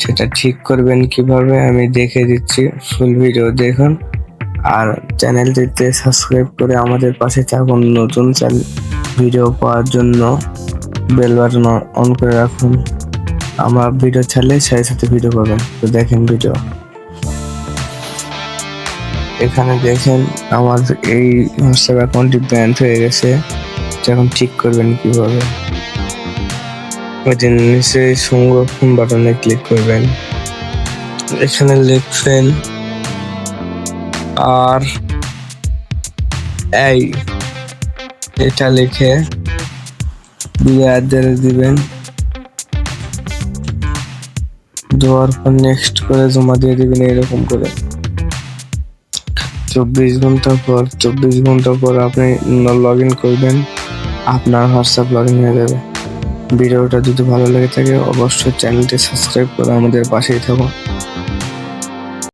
সেটা ঠিক করবেন কীভাবে আমি দেখে দিচ্ছি ফুল ভিডিও দেখুন। আর চ্যানেলটিতে সাবস্ক্রাইব করে আমাদের পাশে থাকুন। নতুন চ্যানেল ভিডিও পাওয়ার জন্য বেল বাটন অন করে রাখুন। আমার ভিডিও ছাড়লে সাথে সাথে ভিডিও পাবেন। তো দেখেন ভিডিও এখানে দেখেন আমার এই হোয়াটসঅ্যাপ অ্যাকাউন্টটি ব্যান্ড হয়ে গেছে। এখন ঠিক করবেন কীভাবে? যে নিচে সংরক্ষণ বাটনে ক্লিক করবেন। এখানে লিখবেন আর এই এটা লিখে দিয়ে দিবেন। দেওয়ার পর নেক্সট করে জমা দিয়ে দিবেন এরকম করে। চব্বিশ ঘণ্টা পর, চব্বিশ ঘণ্টা পর আপনি লগ ইন করবেন, আপনার হোয়াটসঅ্যাপ লগ ইন হয়ে যাবে। ভিডিওটা যদি ভালো লেগে থাকে অবশ্যই চ্যানেলটি সাবস্ক্রাইব করে আমাদের পাশেই থাকুন।